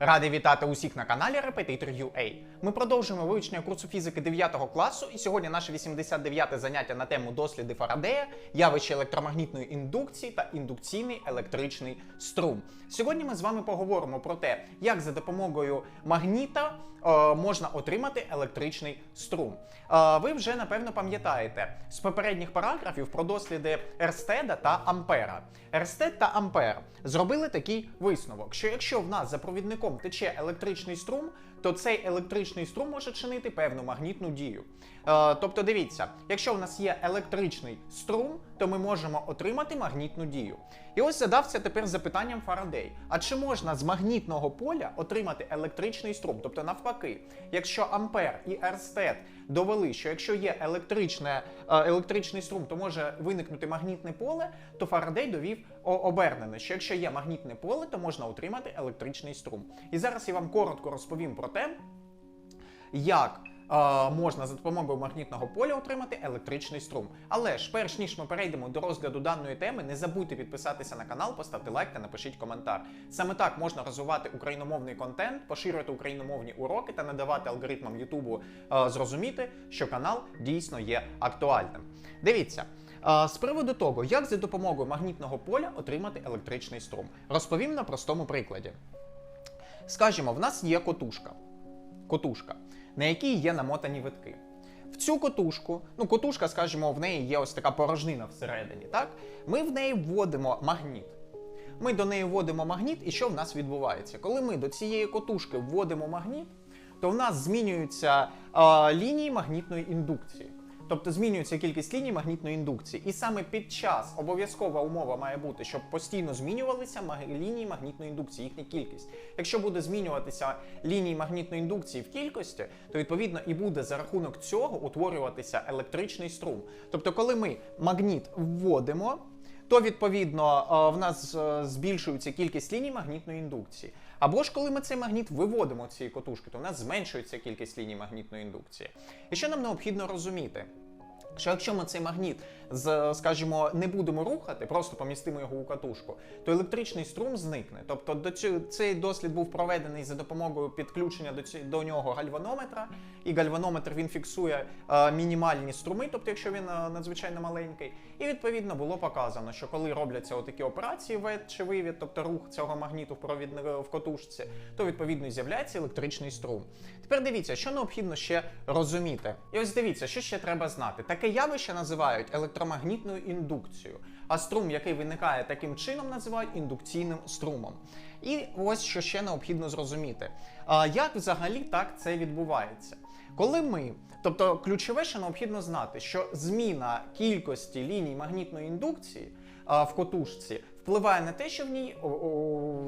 Радий вітати усіх на каналі Repetitor UA. Ми продовжуємо вивчення курсу фізики 9 класу, і сьогодні наше 89-те заняття на тему досліди Фарадея, явище електромагнітної індукції та індукційний електричний струм. Сьогодні ми з вами поговоримо про те, як за допомогою магніта е, можна отримати електричний струм. Е, ви вже напевно пам'ятаєте з попередніх параграфів про досліди Ерстеда та Ампера. Ерстед та Ампер зробили такий висновок, що якщо в нас за провідником тече електричний струм, то цей електричний струм може чинити певну магнітну дію. Е, тобто, дивіться, якщо в нас є електричний струм, то ми можемо отримати магнітну дію. І ось задався тепер запитанням Фарадей: а чи можна з магнітного поля отримати електричний струм? Тобто, навпаки, якщо Ампер і Ерстед довели, що якщо є електричне, е, електричний струм, то може виникнути магнітне поле, то Фарадей довів обернене, що якщо є магнітне поле, то можна отримати електричний струм. І зараз я вам коротко розповім про те, як можна за допомогою магнітного поля отримати електричний струм. Але ж, перш ніж ми перейдемо до розгляду даної теми, не забудьте підписатися на канал, поставити лайк та напишіть коментар. Саме так можна розвивати україномовний контент, поширювати україномовні уроки та надавати алгоритмам Ютубу е, зрозуміти, що канал дійсно є актуальним. Дивіться. е, З приводу того, як за допомогою магнітного поля отримати електричний струм, розповім на простому прикладі. Скажімо, в нас є котушка. Котушка, на якій є намотані витки. В цю котушку, ну котушка, скажімо, в неї є ось така порожнина всередині. Так? Ми в неї вводимо магніт. Ми до неї вводимо магніт, і що в нас відбувається? Коли ми до цієї котушки вводимо магніт, то в нас змінюються е, лінії магнітної індукції. Тобто змінюється кількість ліній магнітної індукції. І саме під час обов'язкова умова має бути, щоб постійно змінювалися лінії магнітної індукції, їхня кількість. Якщо буде змінюватися лінії магнітної індукції в кількості, то відповідно і буде за рахунок цього утворюватися електричний струм. Тобто, коли ми магніт вводимо, то відповідно е, в нас е, збільшується кількість ліній магнітної індукції. Або ж коли ми цей магніт виводимо цієї котушки, то в нас зменшується кількість ліній магнітної індукції. І що нам необхідно розуміти? Що якщо ми цей магніт, з, скажімо, не будемо рухати, просто помістимо його у катушку, то електричний струм зникне. Тобто до цей дослід був проведений за допомогою підключення до, ці, до нього гальванометра, і гальванометр він фіксує е, мінімальні струми, тобто якщо він е, надзвичайно маленький. І відповідно було показано, що коли робляться отакі операції вет чи вивід, тобто рух цього магніту в провідни- в катушці, то відповідно з'являється електричний струм. Тепер дивіться, що необхідно ще розуміти. І ось дивіться, що ще треба знати. Таке явище називають електромагнітною індукцією, а струм, який виникає таким чином, називають індукційним струмом. І ось що ще необхідно зрозуміти. А як взагалі так це відбувається? Коли ми, тобто ключове, що необхідно знати, що зміна кількості ліній магнітної індукції а, в котушці впливає на те, що в ній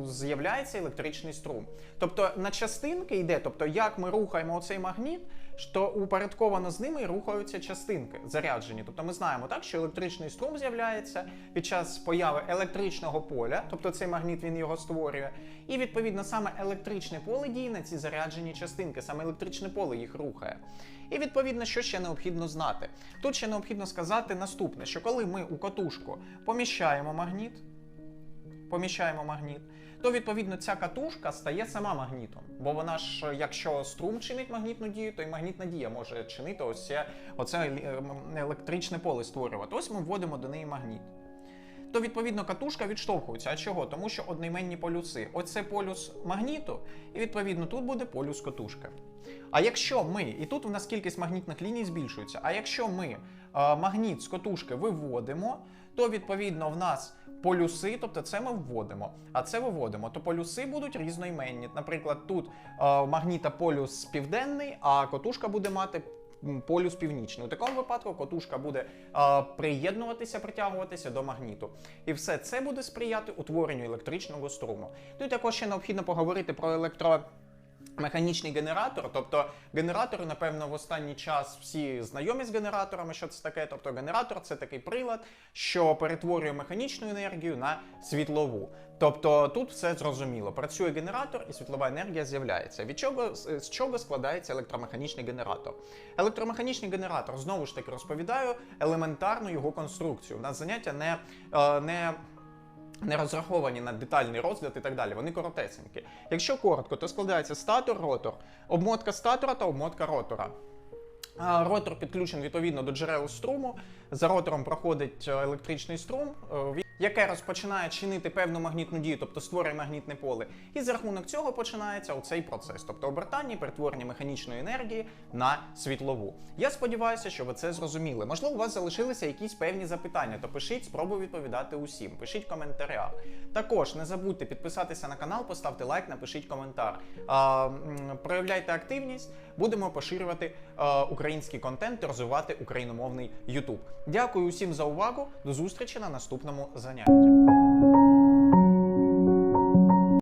з'являється електричний струм. Тобто на частинки йде, тобто як ми рухаємо оцей магніт, що упорядковано з ними рухаються частинки заряджені. Тобто ми знаємо так, що електричний струм з'являється під час появи електричного поля, тобто цей магніт він його створює. І відповідно саме електричне поле діє на ці заряджені частинки, саме електричне поле їх рухає. І відповідно, що ще необхідно знати? Тут ще необхідно сказати наступне: що коли ми у катушку поміщаємо магніт, поміщаємо магніт, то відповідно ця катушка стає сама магнітом. Бо вона ж, якщо струм чинить магнітну дію, то і магнітна дія може чинити ось це, оце е, електричне поле створювати. Ось ми вводимо до неї магніт. То відповідно катушка відштовхується. А чого? Тому що одноіменні полюси. Оце полюс магніту, і відповідно тут буде полюс катушки. А якщо ми, і тут у нас кількість магнітних ліній збільшується. А якщо ми е, магніт з катушки виводимо, то відповідно в нас полюси, тобто це ми вводимо, а це виводимо, то полюси будуть різноіменні. Наприклад, тут е, магніта полюс південний, а котушка буде мати. Полюс північний. У такому випадку котушка буде е, приєднуватися, притягуватися до магніту. І все це буде сприяти утворенню електричного струму. Тут також ще необхідно поговорити про електро. Механічний генератор, тобто генератори, напевно, в останній час всі знайомі з генераторами, що це таке. Тобто генератор це такий прилад, що перетворює механічну енергію на світлову. Тобто тут все зрозуміло. Працює генератор і світлова енергія з'являється. Від чого з з чого складається електромеханічний генератор? Електромеханічний генератор знову ж таки розповідаю елементарну його конструкцію. У нас заняття не, е, не не розраховані на детальний розгляд і так далі. Вони коротесенькі. Якщо коротко, то складається статор, ротор, обмотка статора та обмотка ротора. Ротор підключений відповідно до джерел струму. За ротором проходить е, електричний струм, е, яке розпочинає чинити певну магнітну дію, тобто створює магнітне поле. І за рахунок цього починається оцей процес, тобто обертання і перетворення механічної енергії на світлову. Я сподіваюся, що ви це зрозуміли. Можливо, у вас залишилися якісь певні запитання, то пишіть, спробую відповідати усім. Пишіть в коментарях. Також не забудьте підписатися на канал, поставте лайк, напишіть коментар. А, проявляйте активність, будемо поширювати е, український контент і розвивати україномовний YouTube. Дякую усім за увагу. До зустрічі на наступному занятті.